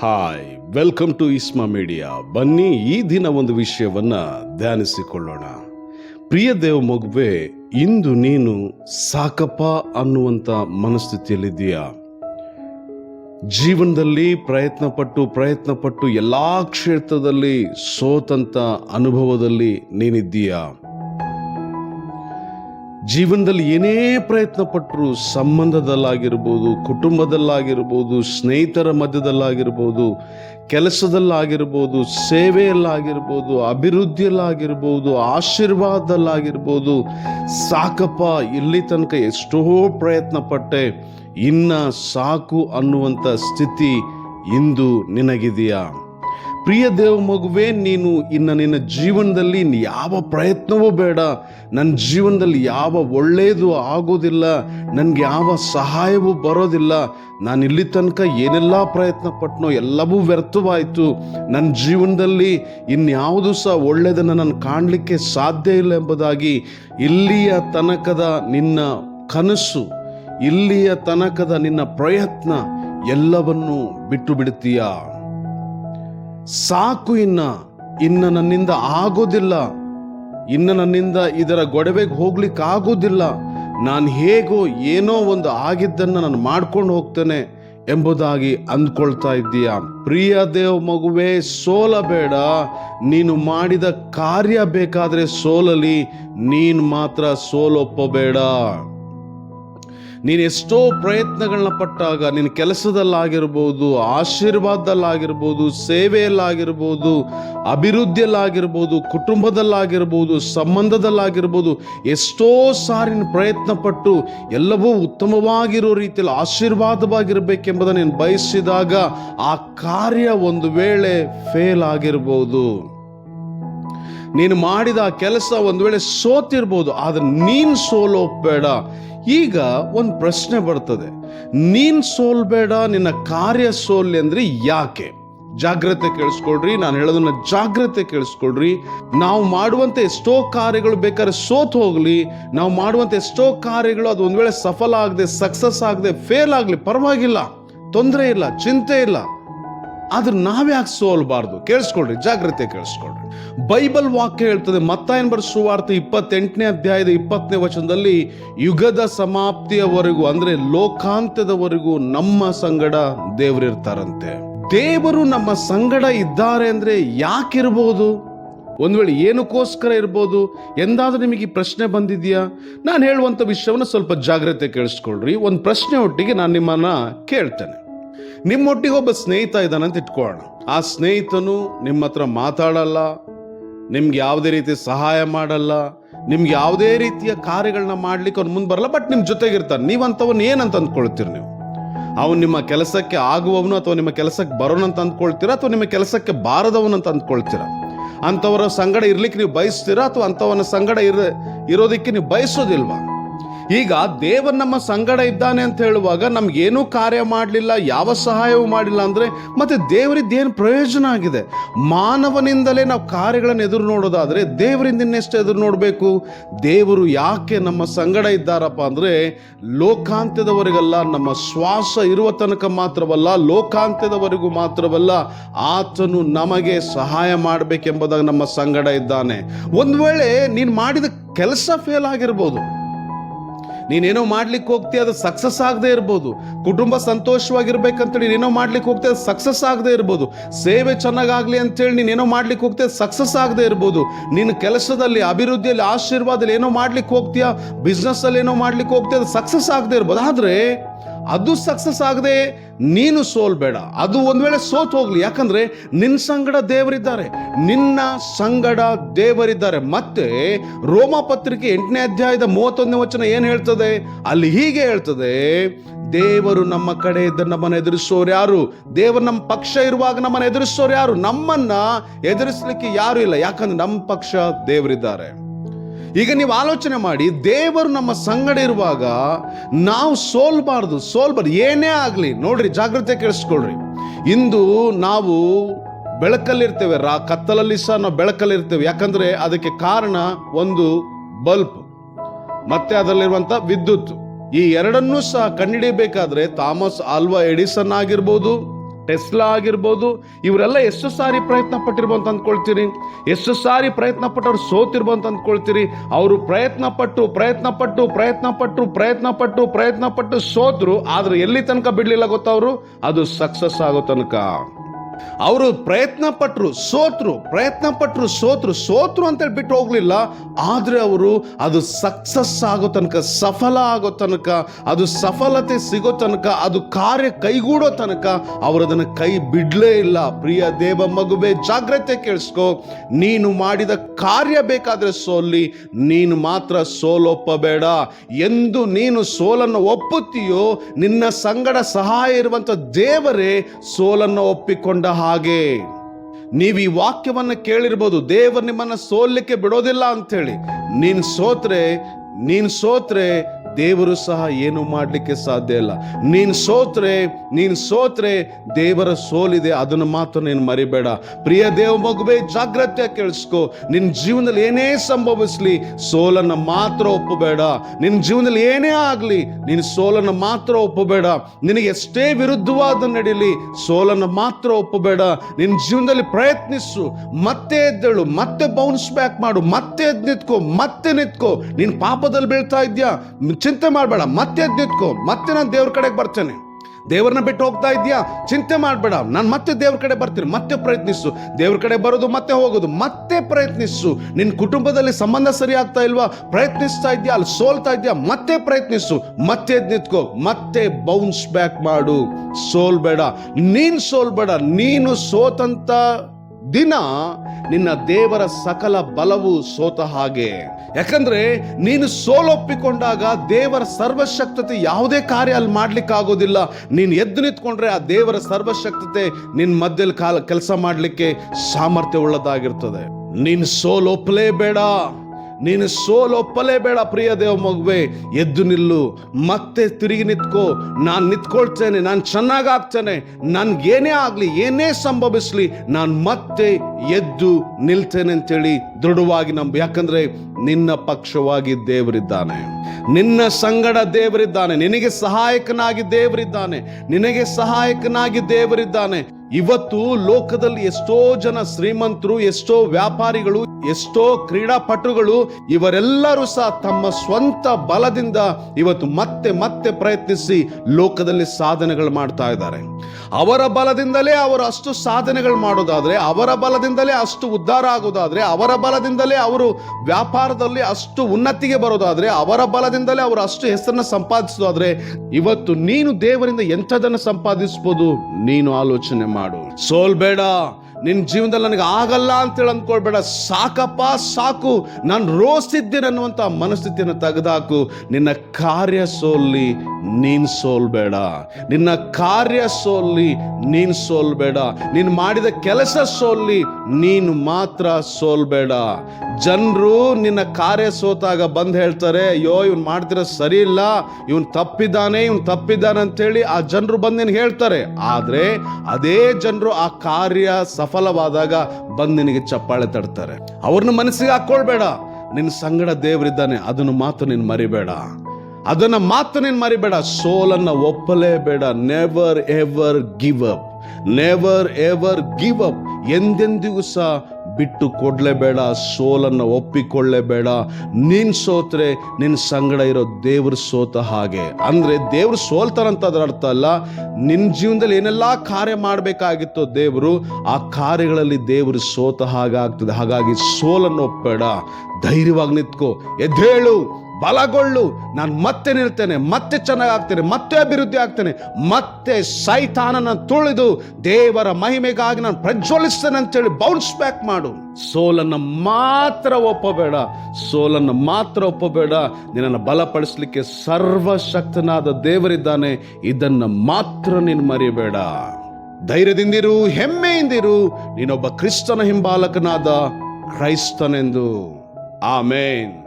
Hi welcome to Isma media ಬನ್ನಿ ಈ ದಿನ ಒಂದು ವಿಷಯವನ್ನ ಧ್ಯಾನಿಸಿಕೊಳ್ಳೋಣ. ಪ್ರಿಯ ದೇವ ಮಗುವೆ, ಇಂದು ನೀನು ಸಾಕಪ್ಪ ಅನ್ನುವಂಥ ಮನಸ್ಥಿತಿಯಲ್ಲಿದ್ದೀಯಾ? ಜೀವನದಲ್ಲಿ ಪ್ರಯತ್ನ ಪಟ್ಟು ಪ್ರಯತ್ನ ಪಟ್ಟು ಎಲ್ಲ ಕ್ಷೇತ್ರದಲ್ಲಿ ಸೋತಂತ ಅನುಭವದಲ್ಲಿ ನೀನಿದ್ದೀಯಾ? ಜೀವನದಲ್ಲಿ ಏನೇ ಪ್ರಯತ್ನ ಪಟ್ಟರು ಸಂಬಂಧದಲ್ಲಾಗಿರ್ಬೋದು, ಕುಟುಂಬದಲ್ಲಾಗಿರ್ಬೋದು, ಸ್ನೇಹಿತರ ಮಧ್ಯದಲ್ಲಾಗಿರ್ಬೋದು, ಕೆಲಸದಲ್ಲಾಗಿರ್ಬೋದು, ಸೇವೆಯಲ್ಲಾಗಿರ್ಬೋದು, ಅಭಿವೃದ್ಧಿಯಲ್ಲಾಗಿರ್ಬೋದು ಆಶೀರ್ವಾದದಲ್ಲಾಗಿರ್ಬೋದು ಸಾಕಪ್ಪ, ಇಲ್ಲಿ ತನಕ ಎಷ್ಟೋ ಪ್ರಯತ್ನ ಪಟ್ಟೆ ಇನ್ನ ಸಾಕು ಅನ್ನುವಂಥ ಸ್ಥಿತಿ ಇಂದು ನಿನಗಿದೆಯಾ? ಪ್ರಿಯ ದೇವ ಮಗುವೆ, ನೀನು ಇನ್ನು ನಿನ್ನ ಜೀವನದಲ್ಲಿ ಯಾವ ಪ್ರಯತ್ನವೂ ಬೇಡ. ನನ್ನ ಜೀವನದಲ್ಲಿ ಯಾವ ಒಳ್ಳೆಯದು ಆಗೋದಿಲ್ಲ, ನನಗೆ ಯಾವ ಸಹಾಯವೂ ಬರೋದಿಲ್ಲ. ನಾನು ಇಲ್ಲಿ ತನಕ ಏನೆಲ್ಲ ಪ್ರಯತ್ನ ಪಟ್ಟನೋ ಎಲ್ಲವೂ ವ್ಯರ್ಥವಾಯಿತು. ನನ್ನ ಜೀವನದಲ್ಲಿ ಇನ್ಯಾವುದು ಸಹ ಒಳ್ಳೆಯದನ್ನು ನಾನು ಕಾಣಲಿಕ್ಕೆ ಸಾಧ್ಯ ಇಲ್ಲ ಎಂಬುದಾಗಿ ಇಲ್ಲಿಯ ತನಕದ ನಿನ್ನ ಕನಸು, ಇಲ್ಲಿಯ ತನಕದ ನಿನ್ನ ಪ್ರಯತ್ನ ಎಲ್ಲವನ್ನೂ ಬಿಟ್ಟು ಬಿಡುತ್ತೀಯಾ? ಸಾಕು ಇನ್ನ. ಇನ್ನ ನನ್ನಿಂದ ಆಗೋದಿಲ್ಲ. ಇನ್ನು ನನ್ನಿಂದ ಇದರ ಗೊಡವೆಗೆ ಹೋಗ್ಲಿಕ್ಕೆ ಆಗೋದಿಲ್ಲ ನಾನು ಹೇಗೋ ಏನೋ ಒಂದು ಆಗಿದ್ದನ್ನು ನಾನು ಮಾಡ್ಕೊಂಡು ಹೋಗ್ತೇನೆ ಎಂಬುದಾಗಿ ಅಂದ್ಕೊಳ್ತಾ ಇದ್ದೀಯ? ಪ್ರಿಯ ದೇವ್ ಮಗುವೆ ಸೋಲಬೇಡ ನೀನು ಮಾಡಿದ ಕಾರ್ಯ ಬೇಕಾದರೆ ಸೋಲಲಿ. ನೀನು ಮಾತ್ರ ಸೋಲೊಪ್ಪಬೇಡ. ನೀನು ಎಷ್ಟೋ ಪ್ರಯತ್ನಗಳನ್ನ ಪಟ್ಟಾಗ ನಿನ್ನ ಕೆಲಸದಲ್ಲಾಗಿರ್ಬೋದು, ಆಶೀರ್ವಾದದಲ್ಲಾಗಿರ್ಬೋದು, ಸೇವೆಯಲ್ಲಾಗಿರ್ಬೋದು, ಅಭಿವೃದ್ಧಿಯಲ್ಲಾಗಿರ್ಬೋದು, ಕುಟುಂಬದಲ್ಲಾಗಿರ್ಬೋದು, ಸಂಬಂಧದಲ್ಲಾಗಿರ್ಬೋದು, ಎಷ್ಟೋ ಸಾರಿನ ಪ್ರಯತ್ನ ಪಟ್ಟು ಎಲ್ಲವೂ ಉತ್ತಮವಾಗಿರೋ ರೀತಿಯಲ್ಲಿ ಆಶೀರ್ವಾದವಾಗಿರಬೇಕೆಂಬುದನ್ನು ನೀನು ಬಯಸಿದಾಗ ಆ ಕಾರ್ಯ ಒಂದು ವೇಳೆ ಫೇಲ್ ಆಗಿರ್ಬೋದು. ನೀನು ಮಾಡಿದ ಕೆಲಸ ಒಂದು ವೇಳೆ ಸೋತಿರ್ಬೋದು, ಆದ್ರೆ ಸೋಲೋ ಸೋಲೋಗ್ಬೇಡ ಈಗ ಒಂದು ಪ್ರಶ್ನೆ ಬರ್ತದೆ. ನೀನು ಸೋಲ್ಬೇಡ ನಿನ್ನ ಕಾರ್ಯ ಸೋಲ್ಲಿ ಅಂದ್ರೆ ಯಾಕೆ? ಜಾಗ್ರತೆ ಕೇಳಿಸ್ಕೊಳ್ರಿ, ನಾನು ಹೇಳೋದನ್ನ ಜಾಗ್ರತೆ ಕೇಳಿಸ್ಕೊಳ್ರಿ. ನಾವು ಮಾಡುವಂತ ಎಷ್ಟೋ ಕಾರ್ಯಗಳು ಬೇಕಾದ್ರೆ ಸೋತು ಹೋಗ್ಲಿ. ನಾವು ಮಾಡುವಂತ ಎಷ್ಟೋ ಕಾರ್ಯಗಳು ಅದು ಒಂದ್ ವೇಳೆ ಸಫಲ ಆಗದೆ ಸಕ್ಸಸ್ ಆಗದೆ ಫೇಲ್ ಆಗಲಿ, ಪರವಾಗಿಲ್ಲ. ತೊಂದರೆ ಇಲ್ಲ, ಚಿಂತೆ ಇಲ್ಲ. ಆದ್ರೆ ನಾವ್ಯಾಕೆ ಸೋಲ್ಬಾರ್ದು? ಕೇಳಿಸ್ಕೊಳ್ರಿ, ಜಾಗ್ರತೆ ಕೇಳಿಸ್ಕೊಳ್ರಿ. ಬೈಬಲ್ ವಾಕ್ಯ ಹೇಳ್ತದೆ, ಮತ್ತಾಯನ್ ಬರ್ ಸುವಾರ್ತೆ ಇಪ್ಪತ್ತೆಂಟನೇ ಅಧ್ಯಾಯದ ಇಪ್ಪತ್ತನೇ ವಚನದಲ್ಲಿ, ಯುಗದ ಸಮಾಪ್ತಿಯವರೆಗೂ, ಅಂದ್ರೆ ಲೋಕಾಂತ್ಯದವರೆಗೂ ನಮ್ಮ ಸಂಗಡ ದೇವರಿರ್ತಾರಂತೆ. ದೇವರು ನಮ್ಮ ಸಂಗಡ ಇದ್ದಾರೆ ಅಂದ್ರೆ ಯಾಕಿರ್ಬೋದು? ಒಂದು ವೇಳೆ ಏನಕ್ಕೋಸ್ಕರ ಇರ್ಬೋದು? ಎಂದಾದ್ರೂ ನಿಮಗೆ ಈ ಪ್ರಶ್ನೆ ಬಂದಿದೆಯಾ? ನಾನು ಹೇಳುವಂಥ ವಿಷಯವನ್ನು ಸ್ವಲ್ಪ ಜಾಗ್ರತೆ ಕೇಳಿಸ್ಕೊಳ್ರಿ. ಒಂದು ಪ್ರಶ್ನೆ ಒಟ್ಟಿಗೆ ನಾನು ನಿಮ್ಮನ್ನ ಕೇಳ್ತೇನೆ. ನಿಮ್ಮೊಟ್ಟಿಗೆ ಒಬ್ಬ ಸ್ನೇಹಿತ ಇದ್ದಾನಂತ ಇಟ್ಕೊಳ್ಳೋಣ. ಆ ಸ್ನೇಹಿತನು ನಿಮ್ಮ ಹತ್ರ ಮಾತಾಡಲ್ಲ, ನಿಮ್ಗೆ ಯಾವುದೇ ರೀತಿ ಸಹಾಯ ಮಾಡಲ್ಲ, ನಿಮ್ಗೆ ಯಾವುದೇ ರೀತಿಯ ಕಾರ್ಯಗಳನ್ನ ಮಾಡ್ಲಿಕ್ಕೆ ಅವ್ನು ಮುಂದೆ ಬರಲ್ಲ, ಬಟ್ ನಿಮ್ಮ ಜೊತೆಗಿರ್ತಾನೆ. ನೀವಂಥವನು ಏನಂತ ಅಂದ್ಕೊಳ್ತೀರಿ ನೀವು? ಅವನು ನಿಮ್ಮ ಕೆಲಸಕ್ಕೆ ಆಗುವವನು ಅಥವಾ ನಿಮ್ಮ ಕೆಲಸಕ್ಕೆ ಬರೋನಂತ ಅಂದ್ಕೊಳ್ತೀರಾ ಅಥವಾ ನಿಮ್ಮ ಕೆಲಸಕ್ಕೆ ಬಾರದವನಂತ ಅಂದ್ಕೊಳ್ತೀರಾ? ಅಂಥವರ ಸಂಗಡ ಇರ್ಲಿಕ್ಕೆ ನೀವು ಬಯಸ್ತೀರಾ ಅಥವಾ ಅಂಥವನ ಸಂಗಡ ಇರ, ಇರೋದಕ್ಕೆ ನೀವು ಬಯಸೋದಿಲ್ವಾ? ಈಗ ದೇವರು ನಮ್ಮ ಸಂಗಡ ಇದ್ದಾನೆ ಅಂತ ಹೇಳುವಾಗ ನಮ್ಗೇನೂ ಕಾರ್ಯ ಮಾಡಲಿಲ್ಲ, ಯಾವ ಸಹಾಯವೂ ಮಾಡಿಲ್ಲ ಅಂದರೆ ಮತ್ತೆ ದೇವರಿದ್ದೇನು ಪ್ರಯೋಜನ ಆಗಿದೆ? ಮಾನವನಿಂದಲೇ ನಾವು ಕಾರ್ಯಗಳನ್ನು ಎದುರು ನೋಡೋದಾದರೆ ದೇವರಿಂದ ಇನ್ನೆಷ್ಟು ಎದುರು ನೋಡಬೇಕು? ದೇವರು ಯಾಕೆ ನಮ್ಮ ಸಂಗಡ ಇದ್ದಾರಪ್ಪ ಅಂದರೆ ಲೋಕಾಂತ್ಯದವರೆಗಲ್ಲ, ನಮ್ಮ ಶ್ವಾಸ ಇರುವ ತನಕ ಮಾತ್ರವಲ್ಲ, ಲೋಕಾಂತ್ಯದವರೆಗೂ ಮಾತ್ರವಲ್ಲ, ಆತನು ನಮಗೆ ಸಹಾಯ ಮಾಡಬೇಕೆಂಬುದಾಗಿ ನಮ್ಮ ಸಂಗಡ ಇದ್ದಾನೆ. ಒಂದು ವೇಳೆ ನೀನು ಮಾಡಿದ ಕೆಲಸ ಫೇಲ್ ಆಗಿರ್ಬೋದು ನೀನೇನೋ ಮಾಡ್ಲಿಕ್ಕೆ ಹೋಗ್ತೀಯ, ಅದು ಸಕ್ಸಸ್ ಆಗದೆ ಇರ್ಬೋದು. ಕುಟುಂಬ ಸಂತೋಷವಾಗಿರ್ಬೇಕಂತೇಳಿ ನೀನೇನೋ ಮಾಡ್ಲಿಕ್ಕೆ ಹೋಗ್ತೀಯ, ಅದು ಸಕ್ಸಸ್ ಆಗದೆ ಇರ್ಬೋದು. ಸೇವೆ ಚೆನ್ನಾಗಾಗ್ಲಿ ಅಂತೇಳಿ ನೀನೇನೋ ಮಾಡ್ಲಿಕ್ಕೆ ಹೋಗ್ತೀಯ ಸಕ್ಸಸ್ ಆಗದೆ ಇರ್ಬೋದು. ನಿನ್ನ ಕೆಲಸದಲ್ಲಿ, ಅಭಿವೃದ್ಧಿಯಲ್ಲಿ, ಆಶೀರ್ವಾದದಲ್ಲಿ ಏನೋ ಮಾಡ್ಲಿಕ್ಕೆ ಹೋಗ್ತೀಯಾ ಬಿಸ್ನೆಸ್ ಅಲ್ಲಿ ಏನೋ ಮಾಡ್ಲಿಕ್ಕೆ ಹೋಗ್ತೀಯ, ಅದು ಸಕ್ಸಸ್ ಆಗದೆ ಇರ್ಬೋದು. ಆದ್ರೆ ಅದು ಸಕ್ಸಸ್ ಆಗದೆ ನೀನು ಸೋಲ್ಬೇಡ. ಅದು ಒಂದು ವೇಳೆ ಸೋತ್ ಹೋಗ್ಲಿ. ಯಾಕಂದ್ರೆ ನಿನ್ನ ಸಂಗಡ ದೇವರಿದ್ದಾರೆ. ನಿನ್ನ ಸಂಗಡ ದೇವರಿದ್ದಾರೆ. ಮತ್ತೆ ರೋಮ ಪತ್ರಿಕೆ ಎಂಟನೇ ಅಧ್ಯಾಯದ ಮೂವತ್ತೊಂದನೇ ವಚನ ಏನ್ ಹೇಳ್ತದೆ? ಅಲ್ಲಿ ಹೀಗೆ ಹೇಳ್ತದೆ, ದೇವರು ನಮ್ಮ ಕಡೆ ಇದ್ದ ನಮ್ಮನ್ನ ಎದುರಿಸೋರು ಯಾರು? ದೇವರು ನಮ್ಮ ಪಕ್ಷ ಇರುವಾಗ ನಮ್ಮನ್ನ ಎದುರಿಸೋರು ಯಾರು? ನಮ್ಮನ್ನ ಎದುರಿಸಲಿಕ್ಕೆ ಯಾರು ಇಲ್ಲ. ಯಾಕಂದ್ರೆ ನಮ್ಮ ಪಕ್ಷ ದೇವರಿದ್ದಾರೆ. ಈಗ ನೀವು ಆಲೋಚನೆ ಮಾಡಿ, ದೇವರು ನಮ್ಮ ಸಂಗಡ ಇರುವಾಗ ನಾವು ಸೋಲ್ಬಾರ್ದು ಸೋಲ್ಬಾರ್ದು, ಏನೇ ಆಗಲಿ. ನೋಡ್ರಿ, ಜಾಗ್ರತೆ ಕೇಳಿಸ್ಕೊಳ್ರಿ. ಇಂದು ನಾವು ಬೆಳಕಲ್ಲಿರ್ತೇವೆ, ರಾ, ಕತ್ತಲಲ್ಲಿ ಸಹ ನಾವು ಬೆಳಕಲ್ಲಿರ್ತೇವೆ. ಯಾಕಂದ್ರೆ ಅದಕ್ಕೆ ಕಾರಣ ಒಂದು ಬಲ್ಬ್, ಮತ್ತೆ ಅದರಲ್ಲಿರುವಂತ ವಿದ್ಯುತ್. ಈ ಎರಡನ್ನೂ ಸಹ ಕಂಡುಹಿಡಿಯಬೇಕಾದ್ರೆ ಥಾಮಸ್ ಆಲ್ವಾ ಎಡಿಸನ್ ಆಗಿರ್ಬೋದು ಟೆಸ್ಲಾ ಆಗಿರ್ಬೋದು, ಇವರೆಲ್ಲ ಎಷ್ಟು ಸಾರಿ ಪ್ರಯತ್ನ ಪಟ್ಟಿರ್ಬೋದು ಅಂತ ಅಂದ್ಕೊಳ್ತೀರಿ. ಎಷ್ಟು ಸಾರಿ ಪ್ರಯತ್ನ ಪಟ್ಟವ್ರು ಸೋತಿರ್ಬೋದು ಅಂತ ಅಂದ್ಕೊಳ್ತೀರಿ. ಅವರು ಪ್ರಯತ್ನ ಪಟ್ಟು ಪ್ರಯತ್ನ ಪಟ್ಟು ಪ್ರಯತ್ನ ಪಟ್ಟು ಪ್ರಯತ್ನ ಪಟ್ಟು ಪ್ರಯತ್ನ ಪಟ್ಟು ಸೋತರು ಆದ್ರೆ ಎಲ್ಲಿ ತನಕ ಬಿಡಲಿಲ್ಲ ಗೊತ್ತವರು ಅದು ಸಕ್ಸಸ್ ಆಗೋ ತನಕ. ಅವರು ಪ್ರಯತ್ನ ಪಟ್ಟರು ಸೋತರು, ಪ್ರಯತ್ನ ಪಟ್ಟರು ಸೋತ್ರು, ಸೋತರು ಅಂತೇಳಿ ಬಿಟ್ಟು ಹೋಗಲಿಲ್ಲ. ಆದರೆ ಅವರು ಅದು ಸಕ್ಸಸ್ ಆಗೋ ತನಕ, ಸಫಲ ಆಗೋ ತನಕ, ಅದು ಸಫಲತೆ ಸಿಗೋ ತನಕ, ಅದು ಕಾರ್ಯ ಕೈಗೂಡೋ ತನಕ ಅವರು ಅದನ್ನು ಕೈ ಬಿಡಲೇ ಇಲ್ಲ. ಪ್ರಿಯ ದೇವ, ಮಗುವೆ, ಜಾಗ್ರತೆ ಕೇಳಿಸ್ಕೋ. ನೀನು ಮಾಡಿದ ಕಾರ್ಯ ಬೇಕಾದ್ರೆ ಸೋಲಿ, ನೀನು ಮಾತ್ರ ಸೋಲೊಪ್ಪಬೇಡ. ಎಂದು ನೀನು ಸೋಲನ್ನು ಒಪ್ಪುತ್ತೀಯೋ, ನಿನ್ನ ಸಂಗಡ ಸಹಾಯ ಇರುವಂಥ ದೇವರೇ ಸೋಲನ್ನು ಒಪ್ಪಿಕೊಂಡ ಹಾಗೆ ನೀವು ಈ ವಾಕ್ಯವನ್ನ ಕೇಳಿರ್ಬೋದು ದೇವರು ನಿಮ್ಮನ್ನ ಸೋಲಿಕ್ಕೆ ಬಿಡೋದಿಲ್ಲ ಅಂತೇಳಿ ನೀನ್ ಸೋತ್ರೆ ನೀನ್ ಸೋತ್ರೆ ದೇವರು ಸಹ ಏನು ಮಾಡಲಿಕ್ಕೆ ಸಾಧ್ಯ ಇಲ್ಲ. ನೀನು ಸೋತ್ರೆ, ನೀನ್ ಸೋತ್ರೆ ದೇವರ ಸೋಲಿದೆ, ಅದನ್ನು ಮಾತ್ರ ನೀನು ಮರಿಬೇಡ. ಪ್ರಿಯ ದೇವ ಮಗುವೆ, ಜಾಗ್ರತೆ ಕೇಳಿಸ್ಕೊ. ನಿನ್ನ ಜೀವನದಲ್ಲಿ ಏನೇ ಸಂಭವಿಸಲಿ, ಸೋಲನ್ನು ಮಾತ್ರ ಒಪ್ಪಬೇಡ. ನಿನ್ನ ಜೀವನದಲ್ಲಿ ಏನೇ ಆಗಲಿ ನಿನ್ನ ಸೋಲನ್ನು ಮಾತ್ರ ಒಪ್ಪಬೇಡ. ನಿನಗೆ ಎಷ್ಟೇ ವಿರುದ್ಧವಾದ ನಡೀಲಿ, ಸೋಲನ್ನು ಮಾತ್ರ ಒಪ್ಪಬೇಡ. ನಿನ್ನ ಜೀವನದಲ್ಲಿ ಪ್ರಯತ್ನಿಸು. ಮತ್ತೆ ಎದ್ದೇಳು, ಮತ್ತೆ ಬೌನ್ಸ್ ಬ್ಯಾಕ್ ಮಾಡು. ಮತ್ತೆ ನಿಂತ್ಕೋ ಮತ್ತೆ ನಿಂತ್ಕೋ. ನೀನ್ ಪಾಪದಲ್ಲಿ ಬೀಳ್ತಾ ಇದ್ಯಾ? ಚಿಂತೆ ಮಾಡಬೇಡ. ಮತ್ತೆ ಎದ್ದು ನಿಂತ್ಕೋ ಮತ್ತೆ ನಾನು ದೇವ್ರ ಕಡೆಗೆ ಬರ್ತೇನೆ. ದೇವ್ರನ್ನ ಬಿಟ್ಟು ಹೋಗ್ತಾ ಇದೆಯಾ ಚಿಂತೆ ಮಾಡಬೇಡ. ನಾನು ಮತ್ತೆ ದೇವ್ರ ಕಡೆ ಬರ್ತೀನಿ. ಮತ್ತೆ ಪ್ರಯತ್ನಿಸು. ದೇವ್ರ ಕಡೆ ಬರೋದು, ಮತ್ತೆ ಹೋಗೋದು. ಮತ್ತೆ ಪ್ರಯತ್ನಿಸು. ನಿನ್ನ ಕುಟುಂಬದಲ್ಲಿ ಸಂಬಂಧ ಸರಿ ಆಗ್ತಾ ಇಲ್ವಾ? ಪ್ರಯತ್ನಿಸ್ತಾ ಇದೆಯಾ ಅಲ್ಲಿ ಸೋಲ್ತಾ ಇದೆಯಾ ಮತ್ತೆ ಪ್ರಯತ್ನಿಸು. ಮತ್ತೆ ನಿಂತ್ಕೋ ಮತ್ತೆ ಬೌನ್ಸ್ ಬ್ಯಾಕ್ ಮಾಡು. ಸೋಲ್ಬೇಡ. ನೀನು ಸೋಲ್ಬೇಡ. ನೀನು ಸೋತಂತ ದಿನ ನಿನ್ನ ದೇವರ ಸಕಲ ಬಲವು ಸೋತ ಹಾಗೆ. ಯಾಕಂದ್ರೆ ನೀನು ಸೋಲೊಪ್ಪಿಕೊಂಡಾಗ ದೇವರ ಸರ್ವಶಕ್ತತೆ ಯಾವುದೇ ಕಾರ್ಯ ಅಲ್ಲಿ ಮಾಡ್ಲಿಕ್ಕೆ ಆಗೋದಿಲ್ಲ ನೀನು ಎದ್ದು ನಿಂತ್ಕೊಂಡ್ರೆ ಆ ದೇವರ ಸರ್ವಶಕ್ತತೆ ನಿನ್ನ ಮಧ್ಯದಲ್ಲಿ ಕಾಲ ಕೆಲಸ ಮಾಡಲಿಕ್ಕೆ ಸಾಮರ್ಥ್ಯ ಉಳ್ಳದಾಗಿರ್ತದೆ. ನೀನು ಸೋಲೊಪ್ಪಲೇಬೇಡ ನೀನು ಸೋಲೊಪ್ಪಲೇಬೇಡ ಪ್ರಿಯ ದೇವ ಮಗುವೆ. ಎದ್ದು ನಿಲ್ಲು. ಮತ್ತೆ ತಿರುಗಿ ನಿಂತ್ಕೋ. ನಾನು ನಿಂತ್ಕೊಳ್ತೇನೆ, ನಾನು ಚೆನ್ನಾಗಿ ಆಗ್ತೇನೆ ನನ್ಗೇನೇ ಆಗಲಿ, ಏನೇ ಸಂಭವಿಸಲಿ, ನಾನು ಮತ್ತೆ ಎದ್ದು ನಿಲ್ತೇನೆ ಅಂತೇಳಿ ದೃಢವಾಗಿ ನಂಬ. ಯಾಕಂದ್ರೆ ನಿನ್ನ ಪಕ್ಷವಾಗಿ ದೇವರಿದ್ದಾನೆ. ನಿನ್ನ ಸಂಗಡ ದೇವರಿದ್ದಾನೆ. ನಿನಗೆ ಸಹಾಯಕನಾಗಿ ದೇವರಿದ್ದಾನೆ. ನಿನಗೆ ಸಹಾಯಕನಾಗಿ ದೇವರಿದ್ದಾನೆ. ಇವತ್ತು ಲೋಕದಲ್ಲಿ ಎಷ್ಟೋ ಜನ ಶ್ರೀಮಂತರು, ಎಷ್ಟೋ ವ್ಯಾಪಾರಿಗಳು, ಎಷ್ಟೋ ಕ್ರೀಡಾಪಟುಗಳು, ಇವರೆಲ್ಲರೂ ಸಹ ತಮ್ಮ ಸ್ವಂತ ಬಲದಿಂದ ಇವತ್ತು ಮತ್ತೆ ಮತ್ತೆ ಪ್ರಯತ್ನಿಸಿ ಲೋಕದಲ್ಲಿ ಸಾಧನೆಗಳು ಮಾಡ್ತಾ ಇದ್ದಾರೆ. ಅವರ ಬಲದಿಂದಲೇ ಅವರು ಅಷ್ಟು ಸಾಧನೆಗಳು ಮಾಡೋದಾದರೆ, ಅವರ ಬಲದಿಂದಲೇ ಅಷ್ಟು ಉದ್ಧಾರ ಆಗೋದಾದರೆ, ಅವರ ಬಲದಿಂದಲೇ ಅವರು ವ್ಯಾಪಾರದಲ್ಲಿ ಅಷ್ಟು ಉನ್ನತಿಗೆ ಬರೋದಾದರೆ, ಅವರ ಬಲದಿಂದಲೇ ಅವರು ಅಷ್ಟು ಹೆಸರನ್ನು ಸಂಪಾದಿಸೋದಾದರೆ, ಇವತ್ತು ನೀನು ದೇವರಿಂದ ಎಂಥದನ್ನು ಸಂಪಾದಿಸ್ಬೋದು? ನೀನು ಆಲೋಚನೆ ಮಾಡು. ಸೋಲ್ಬೇಡ. ನಿನ್ನ ಜೀವನದಲ್ಲಿ ನನಗೆ ಆಗಲ್ಲ ಅಂತೇಳಿ ಅಂದ್ಕೊಳ್ಬೇಡ. ಸಾಕಪ್ಪ, ಸಾಕು. ನಾನು ರೋಸ್ತಿದ್ದೀನಿ ಅನ್ನುವಂಥ ಮನಸ್ಥಿತಿಯನ್ನು ತೆಗೆದಾಕು. ನಿನ್ನ ಕಾರ್ಯ ಸೋಲ್ಲಿ ನೀನು ಸೋಲ್ಬೇಡ. ನಿನ್ನ ಕಾರ್ಯ ಸೋಲ್ಲಿ ನೀನು ಸೋಲ್ಬೇಡ. ನೀನು ಮಾಡಿದ ಕೆಲಸ ಸೋಲ್ಲಿ ನೀನು ಮಾತ್ರ ಸೋಲ್ಬೇಡ. ಜನರು ನಿನ್ನ ಕಾರ್ಯ ಸೋತಾಗ ಬಂದು ಹೇಳ್ತಾರೆ, ಅಯ್ಯೋ, ಇವ್ನು ಮಾಡ್ತಿರೋ ಸರಿ ಇಲ್ಲ. ಇವನು ತಪ್ಪಿದ್ದಾನೆ ಇವನು ತಪ್ಪಿದ್ದಾನೆ ಅಂತೇಳಿ ಆ ಜನರು ಬಂದು ನಿನಗೆ ಹೇಳ್ತಾರೆ. ಆದರೆ ಅದೇ ಜನರು ಆ ಕಾರ್ಯ ಸಫಲವಾದಾಗ ಬಂದು ನಿನಗೆ ಚಪ್ಪಾಳೆ ತಡ್ತಾರೆ. ಅವ್ರನ್ನ ಮನಸ್ಸಿಗೆ ಹಾಕೊಳ್ಬೇಡ. ನಿನ್ನ ಸಂಗಡ ದೇವರಿದ್ದಾನೆ, ಅದನ್ನು ಮಾತು ನೀನು ಮರಿಬೇಡ. ಅದನ್ನ ಮಾತು ನೀನು ಮರಿಬೇಡ. ಸೋಲನ್ನ ಒಪ್ಪಲೇಬೇಡ. Never ever give up never ever give up ಎಂದೆಂದಿಗೂ ಸಹ ಬಿಟ್ಟು ಕೊಡ್ಲೇಬೇಡ, ಸೋಲನ್ನು ಒಪ್ಪಿಕೊಳ್ಳೇಬೇಡ. ನೀನು ಸೋತ್ರೆ ನಿನ್ನ ಸಂಗಡ ಇರೋ ದೇವ್ರು ಸೋತ ಹಾಗೆ. ಅಂದರೆ ದೇವ್ರು ಸೋಲ್ತಾರಂತ ಅದರ ಅರ್ಥ ಅಲ್ಲ ನಿನ್ನ ಜೀವನದಲ್ಲಿ ಏನೆಲ್ಲ ಕಾರ್ಯ ಮಾಡಬೇಕಾಗಿತ್ತೋ ದೇವರು, ಆ ಕಾರ್ಯಗಳಲ್ಲಿ ದೇವರು ಸೋತ ಹಾಗಾಗ್ತದೆ. ಹಾಗಾಗಿ ಸೋಲನ್ನು ಒಪ್ಪಬೇಡ ಧೈರ್ಯವಾಗಿ ನಿಂತ್ಕೋ. ಎದ್ದೇಳು. ಬಲಗೊಳ್ಳು. ನಾನು ಮತ್ತೆ ನಿಲ್ತೇನೆ, ಮತ್ತೆ ಚೆನ್ನಾಗಾಗ್ತೇನೆ ಮತ್ತೆ ಅಭಿವೃದ್ಧಿ ಆಗ್ತೇನೆ. ಮತ್ತೆ ಸೈತಾನನ ತುಳಿದು ದೇವರ ಮಹಿಮೆಗಾಗಿ ನಾನು ಪ್ರಜ್ವಲಿಸ್ತೇನೆ ಅಂತೇಳಿ ಬೌನ್ಸ್ ಬ್ಯಾಕ್ ಮಾಡು. ಸೋಲನ್ನು ಮಾತ್ರ ಒಪ್ಪಬೇಡ. ಸೋಲನ್ನು ಮಾತ್ರ ಒಪ್ಪಬೇಡ. ನಿನ್ನನ್ನು ಬಲಪಡಿಸಲಿಕ್ಕೆ ಸರ್ವಶಕ್ತನಾದ ದೇವರಿದ್ದಾನೆ. ಇದನ್ನು ಮಾತ್ರ ನೀನು ಮರಿಬೇಡ. ಧೈರ್ಯದಿಂದಿರು, ಹೆಮ್ಮೆಯಿಂದಿರು, ನೀನೊಬ್ಬ ಕ್ರಿಸ್ತನ ಹಿಂಬಾಲಕನಾದ ಕ್ರೈಸ್ತನೆಂದು. ಆಮೇನ್.